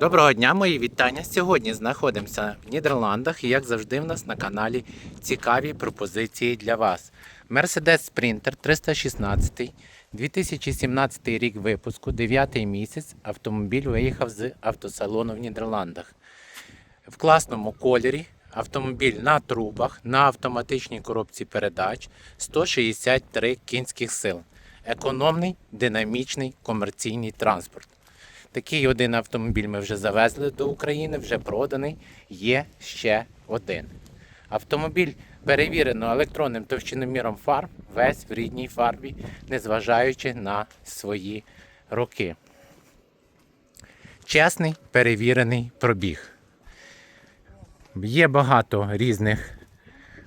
Доброго дня, мої вітання. Сьогодні знаходимося в Нідерландах і, як завжди, в нас на каналі цікаві пропозиції для вас. Mercedes Sprinter 316, 2017 рік випуску, 9 місяць. Автомобіль виїхав з автосалону в Нідерландах. В класному кольорі. Автомобіль на трубах, на автоматичній коробці передач 163 кінських сил. Економний, динамічний комерційний транспорт. Такий один автомобіль ми вже завезли до України, вже проданий. Є ще один. Автомобіль перевірено електронним товщиноміром фарб, весь в рідній фарбі, незважаючи на свої роки. Чесний перевірений пробіг. Є багато різних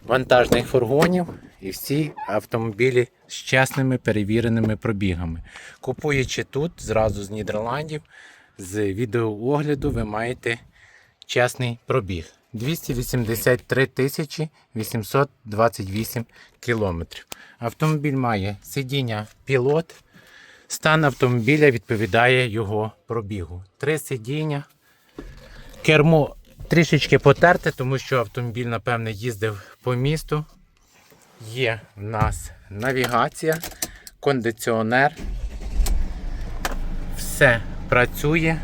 вантажних фургонів і всі автомобілі з чесними перевіреними пробігами. Купуючи тут, зразу з Нідерландів, з відеоогляду ви маєте чесний пробіг. 283 тисячі 828 кілометрів. Автомобіль має сидіння пілот. Стан автомобіля відповідає його пробігу. Три сидіння. Кермо трішечки потерте, тому що автомобіль, напевне, їздив по місту. Є в нас навігація, кондиціонер. Все працює,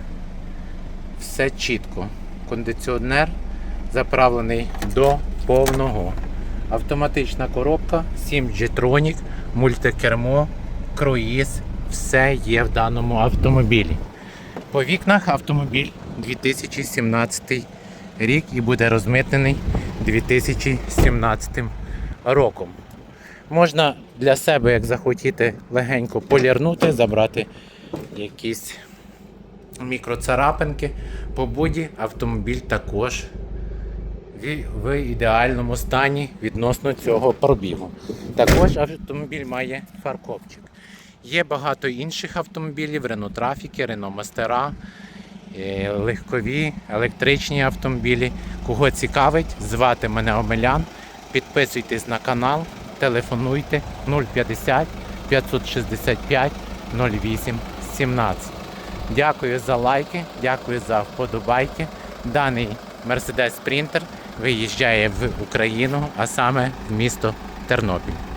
все чітко. Кондиціонер заправлений до повного. Автоматична коробка, 7 G-Tronic, мультикермо, круїз. Все є в даному автомобілі. По вікнах автомобіль 2017 рік і буде розмитнений 2017 роком. Можна для себе, як захотіти, легенько полірнути, забрати якісь мікроцарапинки. По буді автомобіль також в- в ідеальному стані відносно цього пробігу. Також автомобіль має фаркопчик. Є багато інших автомобілів, Renault Трафіки, Renault Мастера, е, легкові, електричні автомобілі. Кого цікавить, звати мене Омелян. Підписуйтесь на канал, телефонуйте 050 565 08 17. Дякую за лайки, дякую за вподобайки. Даний Mercedes Sprinter виїжджає в Україну, а саме в місто Тернопіль.